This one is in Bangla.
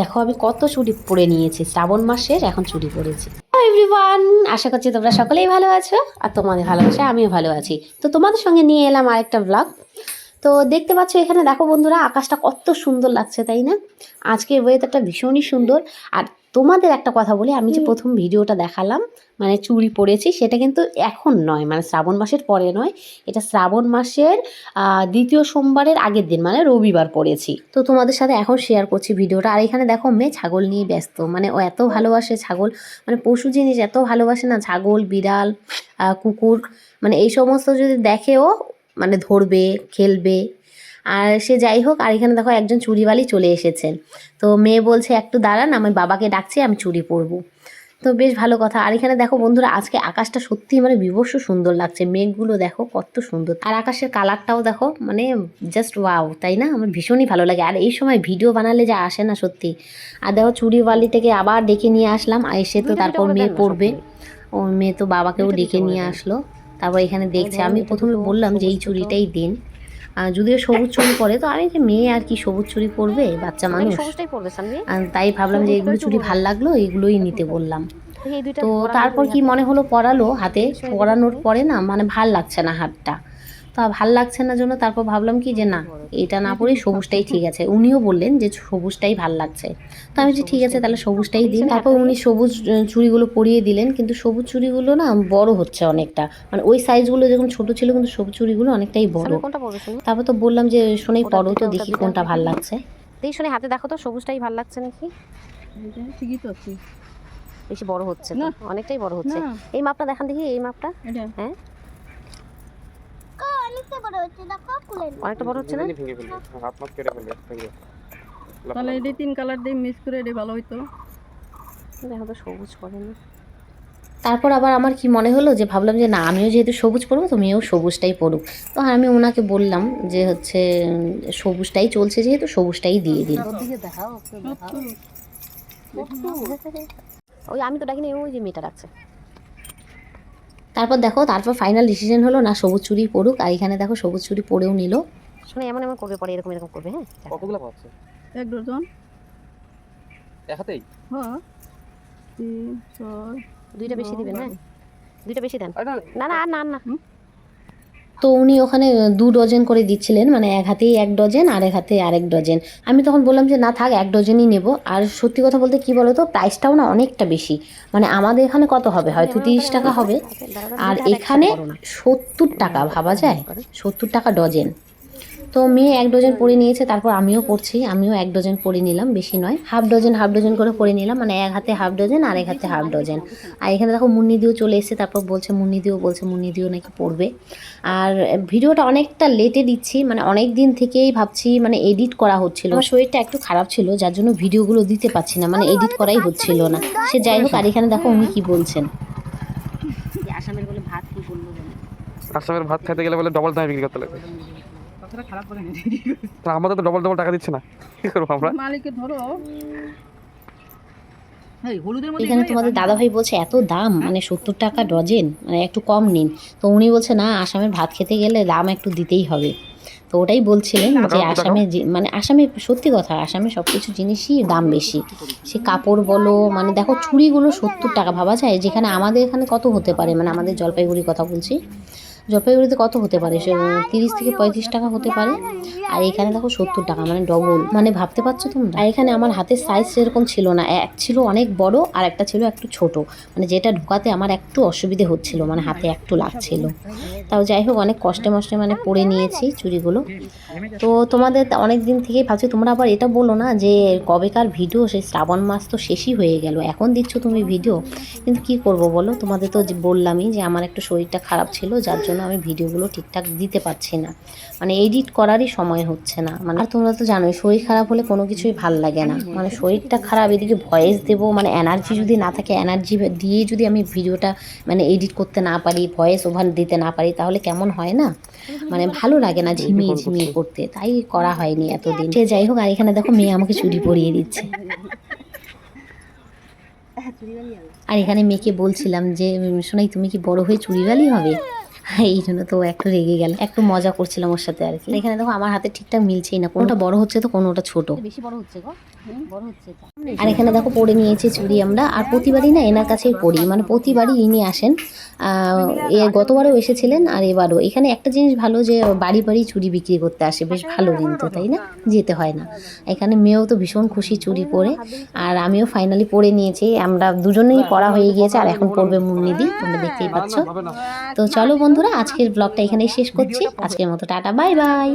দেখো, আমি কত চুড়ি পরে নিয়েছি। শ্রাবণ মাসের এখন চুড়ি পরেছি। এভরিওয়ান আশা করছি তোমরা সকলেই ভালো আছো আর তোমাদের ভালোবাসা আমিও ভালো আছি। তো তোমাদের সঙ্গে নিয়ে এলাম আরেকটা ব্লগ তো দেখতে পাচ্ছ এখানে, দেখো বন্ধুরা, আকাশটা কত সুন্দর লাগছে, তাই না? আজকের ওয়েদারটা ভীষণই সুন্দর। আর তোমাদের একটা কথা বলি আমি যে প্রথম ভিডিওটা দেখালাম মানে চুরি পরেছি সেটা কিন্তু এখন নয় মানে শ্রাবণ মাসের পরে নয় এটা শ্রাবণ মাসের দ্বিতীয় সোমবারের আগের দিন মানে রবিবার পড়েছি। তো তোমাদের সাথে এখন শেয়ার করছি ভিডিওটা আর এখানে দেখো মেয়ে ছাগল নিয়ে ব্যস্ত মানে ও এত ভালোবাসে ছাগল মানে পশু জিনিস এত ভালোবাসে না ছাগল বিড়াল কুকুর মানে এই সমস্ত যদি দেখেও মানে ধরবে খেলবে আর সে যাই হোক আর এখানে দেখো একজন চুড়িওয়ালি চলে এসেছেন তো মেয়ে বলছে একটু দাঁড়ান আমি বাবাকে ডাকছি আমি চুরি পরবো। তো বেশ ভালো কথা। আর এখানে দেখো বন্ধুরা আজকে আকাশটা সত্যি মানে বিভৎস সুন্দর লাগছে। মেঘগুলো দেখো কত সুন্দর। আর আকাশের কালারটাও দেখো মানে জাস্ট ওয়াও তাই না? আমার ভীষণই ভালো লাগে। আর এই সময় ভিডিও বানালে যা আসে না সত্যি। আর দেখো চুড়িওয়ালি থেকে আবার ডেকে নিয়ে আসলাম আর এসে তো তারপর মেয়ে পড়বে ও মেয়ে তো বাবাকেও ডেকে নিয়ে আসলো। তারপর এখানে দেখছে আমি প্রথমে বললাম যে এই চুরিটাই দিন। যদিও সবুজ চুরি পরে তো আমি যে মেয়ে আর কি সবুজ চুরি পরবে বাচ্চা মানুষ। পড়বে সামনে তাই ভাবলাম যে এগুলো চুরি ভালো লাগল এগুলোই নিতে বললাম। তো তারপর কি মনে হলো পরালো হাতে? পরানোর পরে না মানে ভালো লাগছে না হাতটা। তো ভালো লাগছে না জন্য তারপর ভাবলাম কি যে না এটা না পরেই সবুজটাই ঠিক আছে। উনিও বললেন যে সবুজটাই ভালো লাগছে। তো আমি যে ঠিক আছে তাহলে সবুজটাই দিন। তারপর উনি সবুজ চুড়িগুলো পরিয়ে দিলেন কিন্তু সবুজ চুড়িগুলো না বড় হচ্ছে অনেকটা। মানে ওই সাইজগুলো যেরকম ছোট ছিল কিন্তু সবুজ চুড়িগুলো অনেকটাই বড়। তারপর তো বললাম যে শোনাই পরো তো দেখি কোনটা। ভালো লাগছে। দেখি শুনে হাতে দেখো তো সবুজটাই ভালো লাগছে নাকি? ঠিকই তো আছে। বেশি বড় হচ্ছে না। অনেকটাই বড় হচ্ছে। এই মাপটা দেখান দেখি এই মাপটা। হ্যাঁ? অনেকটা বড় হচ্ছে দেখো খুলে অনেকটা বড় হচ্ছে না? ভেঙে ফেলবে। হাত মাত কেটে ফেলবে ভেঙে। তাহলে এটা তিন কালার দিয়ে মিক্স করে এটা ভালো হইতো। দেখো তো সবুজ করে না। তারপর আবার আমার কি মনে হলো যে ভাবলাম যে না আমিও যেহেতু সবুজ পরবো তুমিও সবুজটাই পড়ুক তো আমি ওনাকে বললাম যে হচ্ছে সবুজটাই চলছে যেহেতু সবুজটাই দিয়ে দিন। ওই আমি তো ডাকিনি ওই যে মেয়েটা রাখছে। তারপর দেখো তারপর ফাইনাল ডিসিশন হলো না সবুজ চুড়ি পড়ুক আর এখানে দেখো সবুজ চুড়ি পরেও নিল। শুনে এমন এমন করবে পরে এরকম এরকম করবে হ্যাঁ? কতগুলো পাচ্ছে এক ডজন। এক হাতেই? হ্যাঁ। তিন চার দুইটা বেশি দিবেন হ্যাঁ? দুইটা বেশি দেন। না না না আর না আর না। তো উনি ওখানে দু ডজন করে দিচ্ছিলেন। মানে এক হাতেই এক ডজন আর এক হাতে আরেক ডজন আমি তখন বললাম যে না থাক এক ডজনই নেব। আর সত্যি কথা বলতে কি বলো তো প্রাইসটাও না অনেকটা বেশি। মানে আমাদের এখানে কত হবে? হয়তো তিরিশ টাকা হবে। আর এখানে সত্তর টাকা ভাবা যায়? সত্তর টাকা ডজন তো মেয়ে এক ডজন পরে নিয়েছে তারপর আমিও পড়ছি আমিও এক ডজন পরে নিলাম বেশি নয়। হাফ ডজন হাফ ডজন করে পরে নিলাম মানে এক হাতে হাফ ডজন আর এক হাতে হাফ ডজন আর এখানে দেখো মুন্নি মুন্নিদিও চলে এসেছে তারপর বলছে মুন্নি মুন্নিদিও বলছে মুন্নি মুন্নিদিও নাকি পড়বে। আর ভিডিওটা অনেকটা লেটে দিচ্ছি মানে অনেক দিন থেকেই ভাবছি মানে এডিট করা হচ্ছিল। আমার শরীরটা একটু খারাপ ছিল যার জন্য ভিডিওগুলো দিতে পারছি না মানে এডিট করাই হচ্ছিল না। সে যাই হোক আর এখানে দেখো উনি কি বলছেন। আসামের বলে ভাত কি বলল আসামের ভাত খেতে গেলে বলে ডবল দামে বিক্রি করতে লাগবে। কথাটা খারাপ আমাদের তো ডবল ডবল টাকা দিচ্ছে না। কি করব আমরা? মালিককে ধরো। এই হলুদের মধ্যে এখানে তোমাদের দাদাভাই বলছে এত দাম মানে সত্তর টাকা ডজন মানে একটু কম নিন। তো উনি বলছে না আসামের ভাত খেতে গেলে দাম একটু দিতেই হবে। তো ওটাই বলছিলেন যে আসামে যে- মানে আসামে সত্যি কথা আসামে সব কিছু জিনিসই দাম বেশি। সে কাপড় বলো মানে দেখো চুড়িগুলো সত্তর টাকা। ভাবা যায় যেখানে আমাদের এখানে কত হতে পারে? মানে আমাদের জলপাইগুড়ির কথা বলছি। জলপাইগুড়িতে কত হতে পারে? সে তিরিশ থেকে পঁয়ত্রিশ টাকা হতে পারে। আর এখানে দেখো সত্তর টাকা মানে ডবল মানে ভাবতে পারছ তোমরা? আর এখানে আমার হাতের সাইজ সেরকম ছিল না। এক ছিল অনেক বড় আর একটা ছিল একটু ছোট। মানে যেটা ঢোকাতে আমার একটু অসুবিধে হচ্ছিল মানে হাতে একটু লাগছিল। তাও যাই হোক, অনেক কষ্টে মষ্টে মানে পরে নিয়েছি চুড়িগুলো। তো তোমাদের অনেক দিন থেকেই ভাবছি, তোমরা আবার এটা বলো না যে কবেকার ভিডিও? সেই শ্রাবণ মাস তো শেষই হয়ে গেল। এখন দিচ্ছ তুমি ভিডিও? কিন্তু কি করব বলো? তোমাদের তো বললামই যে আমার একটু শরীরটা খারাপ ছিল, যার জন্য আমি ভিডিওগুলো ঠিকঠাক দিতে পারছি না। মানে এডিট করারই সময় হচ্ছে না। মানে আর তোমরা তো জানোই শরীর খারাপ হলে কোনো কিছুই ভালো লাগে না। মানে শরীরটা খারাপ এদিকে ভয়েস দেবো মানে এনার্জি যদি না থাকে এনার্জি দিয়ে যদি আমি ভিডিওটা মানে এডিট করতে না পারি ভয়েস ওভার দিতে না পারি তাহলে কেমন হয় না? মানে ভালো লাগে না ঝিমিয়ে ঝিমিয়ে করতে। তাই করা হয়নি এতদিন। সে যাই হোক আর এখানে দেখো মেয়ে আমাকে চুরি পরিয়ে দিচ্ছে। আর এখানে মেয়েকে বলছিলাম যে শোনাই তুমি কি বড় হয়ে চুরিওয়ালি হবে? এই জন্য তো একটু রেগে গেল। একটু মজা করছিলাম ওর সাথে আর কি। এখানে দেখো আমার হাতে ঠিকঠাক মিলছেই না। কোনোটা বড় হচ্ছে তো কোনোটা ছোট। বেশি বড় হচ্ছে গো। বড় হচ্ছে আর এখানে দেখো পরে নিয়েছি চুড়ি আমরা। আর প্রতিবারই না এনার কাছেই পড়ি মানে প্রতিবারই ইনি আসেন। এ গতবারও এসেছিলেন আর এবারও। এখানে একটা জিনিস ভালো যে বাড়ি বাড়ি চুড়ি বিক্রি করতে আসে। বেশ ভালো কিন্তু তাই না? যেতে হয় না। এখানে মেয়েও তো ভীষণ খুশি চুড়ি পরে। আর আমিও ফাইনালি পরে নিয়েছি। আমরা দুজনেই পড়া হয়ে গিয়েছে। আর এখন পড়বে মুন্নিদি তোমরা দেখতেই পাচ্ছ। তো চলো বন্ধুরা আজকের ব্লগটা এখানেই শেষ করছি। আজকের মতো টাটা বাই বাই